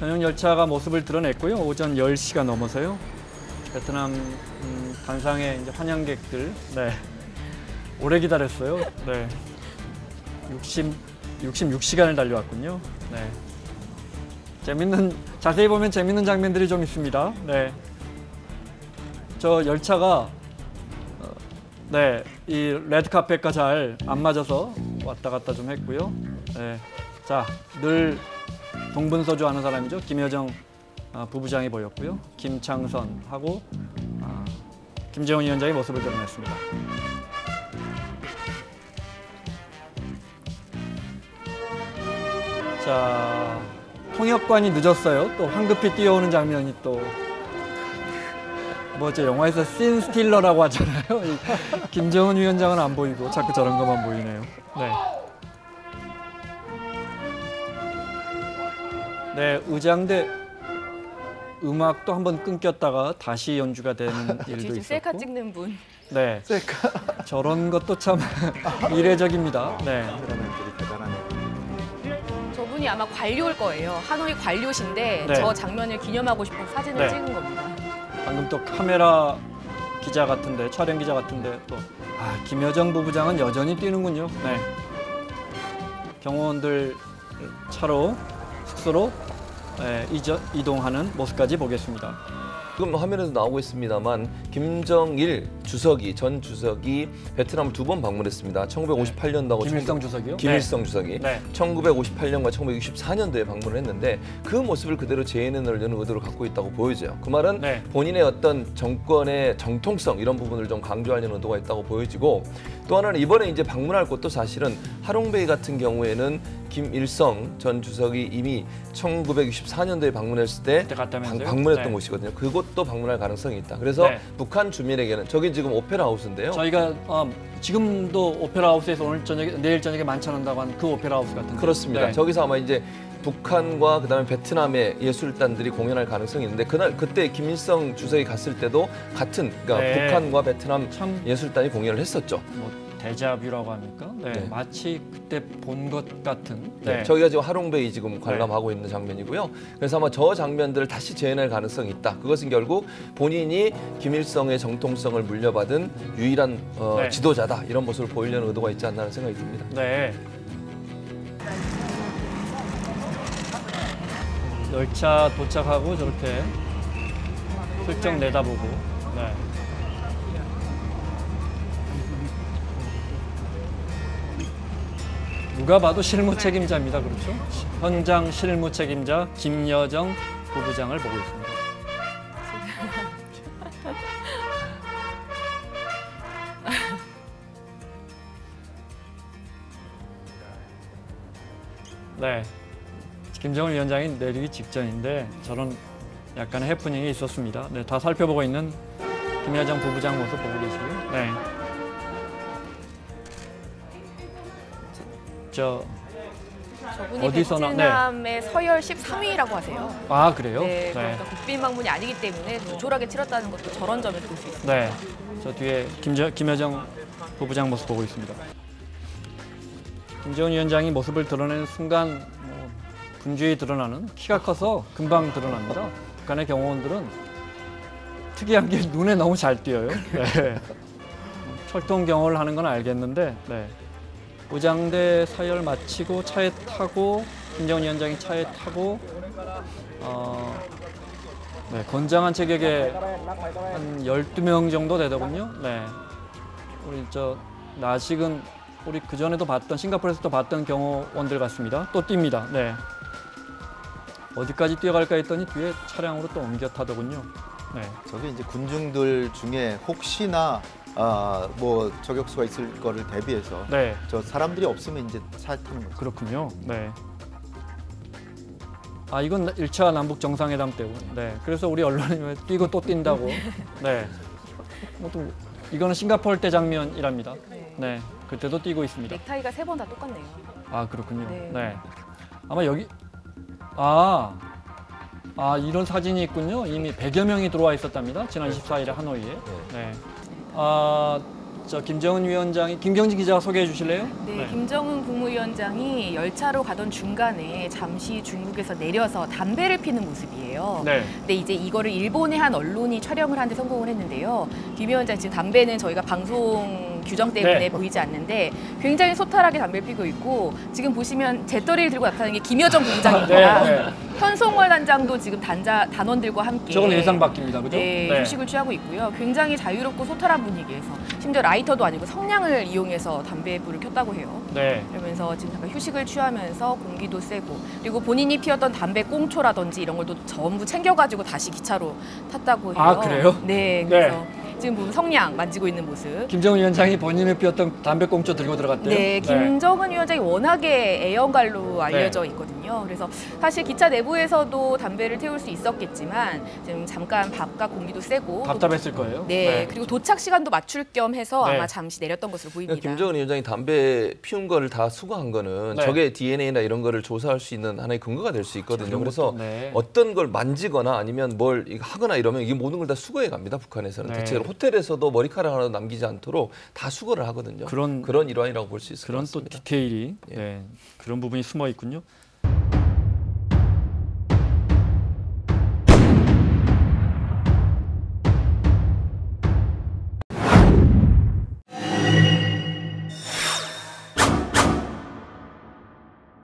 전용 열차가 모습을 드러냈고요. 오전 10시가 넘어서요. 베트남 음, 단상의 이제 환영객들 네. 오래 기다렸어요. 네. 60 66시간을 달려왔군요. 네. 재밌는 자세히 보면 재밌는 장면들이 좀 있습니다. 네. 저 열차가 어, 네, 이 레드 카펫과 잘 안 맞아서 왔다 갔다 좀 했고요. 네. 자, 늘 동분서주 하는 사람이죠. 김여정 아, 부부장이 보였고요. 김창선하고 아, 김재원 위원장의 모습을 드러냈습니다. 자, 통역관이 늦었어요. 또 황급히 뛰어오는 장면이 또 뭐죠 영화에서 씬 스틸러라고 하잖아요. 이 김정은 위원장은 안 보이고 자꾸 저런 것만 보이네요. 네. 네, 의장대 음악도 한번 끊겼다가 다시 연주가 되는 일도 지금 셀카 있었고. 찍는 분. 네, 셀카. 저런 것도 참 이례적입니다. 네. 저분이 아마 관료일 거예요. 하노이 관료신데 네. 저 장면을 기념하고 싶은 사진을 네. 찍은 겁니다. 방금 또 카메라 기자 같은데 촬영 기자 같은데 또 아, 김여정 부부장은 여전히 뛰는군요. 네. 경호원들 차로 숙소로 예, 이동하는 모습까지 보겠습니다. 지금 화면에서 나오고 있습니다만 김정일 주석이 전 주석이 베트남을 두 번 방문했습니다. 1958년도하고 김일성 주석이요? 김일성 주석이 네. 1958년과 1964년도에 방문을 했는데 그 모습을 그대로 재현하려는 의도를 갖고 있다고 보여져요. 그 말은 네. 본인의 어떤 정권의 정통성 이런 부분을 좀 강조하려는 의도가 있다고 보여지고 또 하나는 이번에 이제 방문할 곳도 사실은 하롱베이 같은 경우에는 김일성 전 주석이 이미 1964년도에 방문했을 때? 방, 문했던 네. 곳이거든요. 그곳도 방문할 가능성이 있다. 그래서 네. 북한 주민에게는 저기 지금 오페라 하우스인데요. 저희가 어, 지금도 오페라 하우스에서 오늘 저녁에 내일 저녁에 만찬한다고 한 그 오페라 하우스 같은데. 그렇습니다. 네. 저기서 아마 이제 북한과 그다음에 베트남의 예술단들이 공연할 가능성이 있는데 그날 그때 김일성 주석이 갔을 때도 같은 그러니까 네. 북한과 베트남 참 예술단이 공연을 했었죠. 뭐 데자뷰라고 합니까? 네. 네. 마치 그때 본 것 같은. 네. 저기가 지금 하롱베이 지금 관람하고 있는 장면이고요. 그래서 아마 저 장면들을 다시 재현할 가능성이 있다. 그것은 결국 본인이 김일성의 정통성을 물려받은 유일한 어, 네. 지도자다 이런 모습을 보이려는 의도가 있지 않나 하는 생각이 듭니다. 네. 열차 도착하고 저렇게 슬쩍 내다보고. 네. 누가 봐도 실무 책임자입니다. 그렇죠? 현장 실무 책임자 김여정 부부장을 보고 있습니다. 네. 김정은 위원장이 내리기 직전인데 저런 약간의 해프닝이 있었습니다. 네, 다 살펴보고 있는 김여정 부부장 모습 보고 계시고요. 네. 저, 저분이 어디서나, 네. 베트남의 서열 13위라고 하세요. 아, 그래요? 네, 그러니까 국빈 방문이 아니기 때문에 조촐하게 치렀다는 것도 저런 점을 볼수 있습니다. 네. 저 뒤에 김저, 김여정 부부장 모습 보고 있습니다. 김정은 위원장이 모습을 드러내는 순간 뭐 분주히 드러나는 키가 커서 금방 드러납니다. 북한의 경호원들은 특이한 게 눈에 너무 잘 띄어요. 네. 철통 경호를 하는 건 알겠는데 네. 의장대 서열 마치고 차에 타고 김정은 위원장이 차에 타고 어, 네, 건장한 체격의 한 12명 정도 되더군요. 네. 우리 저 나식은 우리 그전에도 봤던 싱가포르에서도 봤던 경호원들 같습니다. 또 뜁니다. 네. 어디까지 뛰어갈까 했더니 뒤에 차량으로 또 옮겨 타더군요. 네. 저게 이제 군중들 중에 혹시나 아, 뭐 저격수가 있을 거를 대비해서 네. 저 사람들이 없으면 이제 차 타는 거죠. 그렇군요. 네. 아, 이건 1차 남북 정상회담 때고. 네. 그래서 우리 언론이 왜 뛰고 또 뛴다고. 네. 뭐 또, 이거는 싱가포르 때 장면이랍니다. 네. 그때도 뛰고 있습니다. 넥타이가 세 번 다 똑같네요. 아 그렇군요. 네. 네. 아마 여기 아. 아 이런 사진이 있군요. 이미 100여 명이 들어와 있었답니다. 지난 24일에 하노이에. 네. 아 저 김정은 위원장이 김경진 기자가 소개해 주실래요? 네, 김정은 국무위원장이 열차로 가던 중간에 잠시 중국에서 내려서 담배를 피는 모습이에요. 네. 근데 이제 이거를 일본의 한 언론이 촬영을 하는데 성공을 했는데요. 김 위원장 지금 담배는 저희가 방송 규정 때문에 네. 보이지 않는데 굉장히 소탈하게 담배를 피고 있고 지금 보시면 재떨이를 들고 나타나는 게 김여정 부장입니다. 네, 네. 현송월 단장도 지금 단자 단원들과 함께 저건 예상 밖입니다. 그죠? 네, 휴식을 취하고 있고요. 굉장히 자유롭고 소탈한 분위기에서 심지어 라이터도 아니고 성냥을 이용해서 담배불을 켰다고 해요. 네. 그러면서 지금 잠깐 휴식을 취하면서 공기도 쐬고 그리고 본인이 피웠던 담배 꽁초라든지 이런 걸또 전부 챙겨가지고 다시 기차로 탔다고 해요. 아, 그래요? 네, 그래서 지금 보면 성냥 만지고 있는 모습. 김정은 위원장이 본인이 피웠던 담배꽁초 들고 들어갔대요. 네, 김정은 위원장이 워낙에 애연갈로 알려져 있거든요. 그래서 사실 기차 내부에서도 담배를 태울 수 있었겠지만 지금 잠깐 바깥 공기도 쐬고 또 답답했을 거예요. 네, 그리고 도착 시간도 맞출 겸 해서 네. 아마 잠시 내렸던 것으로 보입니다. 그러니까 김정은 위원장이 담배 피운 거를 다 수거한 거는 네. 적의 DNA나 이런 거를 조사할 수 있는 하나의 근거가 될 수 있거든요. 이런 그래서 네. 어떤 걸 만지거나 아니면 뭘 하거나 이러면 이게 모든 걸 다 수거해 갑니다. 북한에서는 네. 대체로 호텔에서도 머리카락 하나 남기지 않도록 다 수거를 하거든요. 그런- 그런 일환이라고 볼 수 있을 것 그런 또 같습니다. 디테일이 예. 네, 그런 부분이 숨어 있군요.